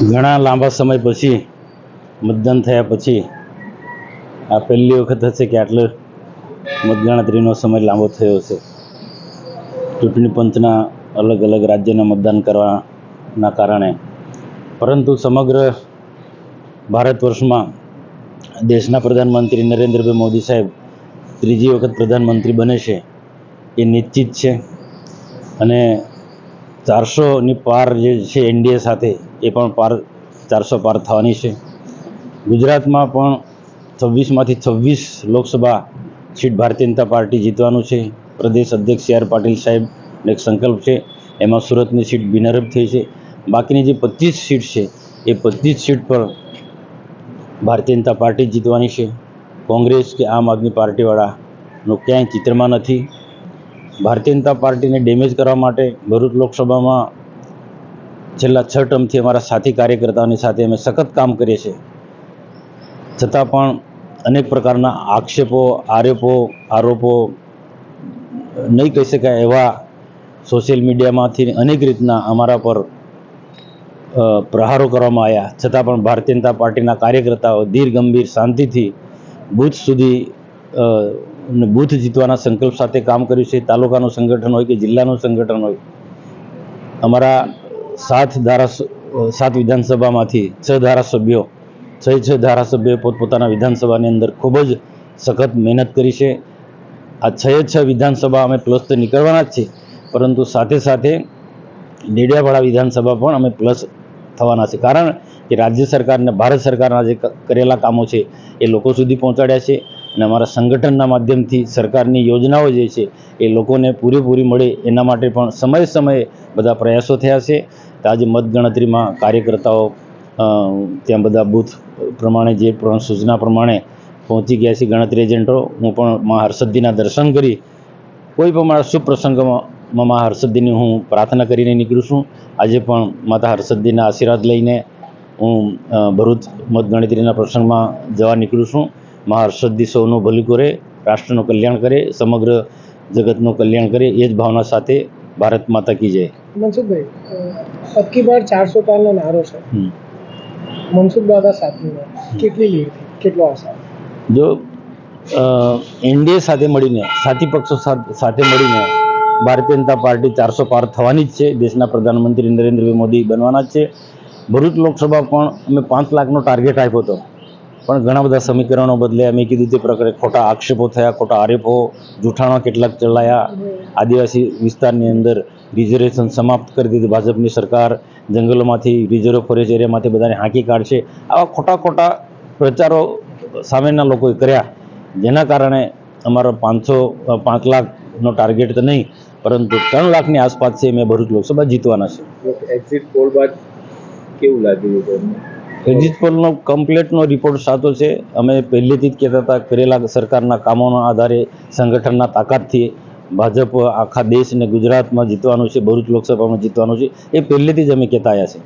ઘણા લાંબા સમય પછી મતદાન થયા પછી આ પહેલી વખત હશે કે આટલો મતગણતરીનો સમય લાંબો થયો છે ચૂંટણી પંચના અલગ અલગ રાજ્યના મતદાન કરવાના કારણે. પરંતુ સમગ્ર ભારત વર્ષમાં દેશના પ્રધાનમંત્રી નરેન્દ્રભાઈ મોદી સાહેબ ત્રીજી વખત પ્રધાનમંત્રી બને છે એ નિશ્ચિત છે. અને ચારસોની પાર જે છે એનડીએ સાથે, એ પણ પાર, ચારસો પાર થવાની છે. ગુજરાતમાં પણ છવ્વીસમાંથી છવ્વીસ લોકસભા સીટ ભારતીય જનતા પાર્ટી જીતવાનું છે. પ્રદેશ અધ્યક્ષ સી આર પાટીલ સાહેબનો એક સંકલ્પ છે, એમાં સુરતની સીટ બિનરબ થઈ છે. બાકીની જે પચીસ સીટ છે, એ પચીસ સીટ પર ભારતીય જનતા પાર્ટી જીતવાની છે. કોંગ્રેસ કે આમ આદમી પાર્ટીવાળાનું ક્યાંય ચિત્રમાં નથી. ભારતીય જનતા પાર્ટીને ડેમેજ કરવા માટે ભરૂચ લોકસભામાં છેલ્લા છ ટર્મથી અમારા સાથી કાર્યકર્તાઓની સાથે અમે સખત કામ કરીએ છીએ. છતાં પણ અનેક પ્રકારના આક્ષેપો, આરોપો આરોપો નહીં કહી શકાય એવા સોશિયલ મીડિયામાંથી અનેક રીતના અમારા પર પ્રહારો કરવામાં આવ્યા. છતાં પણ ભારતીય જનતા પાર્ટીના કાર્યકર્તાઓ ધીર ગંભીર શાંતિથી બૂથ સુધી બૂથ જીતવાના સંકલ્પ સાથે કામ કર્યું છે. તાલુકાનું સંગઠન હોય કે જિલ્લાનું સંગઠન હોય. અમારા સાત ધારાસ, સાત વિધાનસભામાંથી છ ધારાસભ્યો, છ છ ધારાસભ્યોએ પોતપોતાના વિધાનસભાની અંદર ખૂબ જ સખત મહેનત કરી છે. આ છ છ વિધાનસભા અમે પ્લસ તો નીકળવાના જ છે, પરંતુ સાથે સાથે ડેડિયાપાડા વિધાનસભા પણ અમે પ્લસ થવાના છે. કારણ કે રાજ્ય સરકારને, ભારત સરકારના જે કરેલા કામો છે, એ લોકો સુધી પહોંચાડ્યા છે. અને અમારા સંગઠનના માધ્યમથી સરકારની યોજનાઓ જે છે, એ લોકોને પૂરેપૂરી મળે એના માટે પણ સમયે સમયે બધા પ્રયાસો થયા છે. આજે મતગણતરીમાં કાર્યકર્તાઓ ત્યાં બધા બૂથ પ્રમાણે જે સૂચના પ્રમાણે પહોંચી ગયા છે ગણતરી એજન્ટો. હું પણ મા હર્ષદજીના દર્શન કરી કોઈ પણ મારા શુભ પ્રસંગમાં મા હર્ષદજીની હું પ્રાર્થના કરીને નીકળું છું. આજે પણ માતા હર્ષદજીના આશીર્વાદ લઈને હું ભરૂચ મતગણતરીના પ્રસંગમાં જવા નીકળું છું. મા હર્ષદજી સૌનું ભલું કરે રાષ્ટ્રનું કલ્યાણ કરે સમગ્ર જગતનું કલ્યાણ કરે એ જ ભાવના સાથે ભારત માતા કી જય. મનસુખભાઈ અબકી બાર ચારસો પારનો નારો છે. મનસુખ દાદા સાથીનો કેટલી લીડ કેટલો આશા? જો એનડીએ સાથે મળીને સાથી પક્ષો સાથે મળીને ભારતીય જનતા પાર્ટી ચારસો પાર થવાની જ છે. દેશના પ્રધાનમંત્રી નરેન્દ્રભાઈ મોદી બનવાના જ છે. ભરૂચ લોકસભા પણ અમે પાંચ લાખનો ટાર્ગેટ આપ્યો હતો. પણ ઘણા બધા સમીકરણો બદલે અમે કીધું તે પ્રકારે ખોટા આક્ષેપો થયા, ખોટા આરોપો, જૂઠાણા કેટલાક ચલાયા. આદિવાસી વિસ્તારની અંદર રિઝર્વેશન સમાપ્ત કરી દીધું. ભાજપની સરકાર જંગલોમાંથી, રિઝર્વ ફોરેસ્ટ એરિયામાંથી બધાને હાંકી કાઢશે. આવા ખોટા ખોટા પ્રચારો સામેના લોકોએ કર્યા. જેના કારણે અમારો પાંચસો, પાંચ લાખનો ટાર્ગેટ તો નહીં, પરંતુ ત્રણ લાખની આસપાસ છે. મેં ભરૂચ લોકસભા જીતવાના છે. એક્ઝિટ પોલ બાદ કેવું લાગ્યું એક્ઝિટ કમ્પ્લેટનો રિપોર્ટ સાચો છે. અમે પહેલેથી જ કહેતા હતા, કરેલા સરકારના કામોના આધારે સંગઠનના તાકાતથી ભાજપ આખા દેશ અને ગુજરાતમાં જીતવાનું છે, ભરૂચ લોકસભામાં જીતવાનું છે, એ પહેલેથી જ અમે કહેતા આવ્યા છે.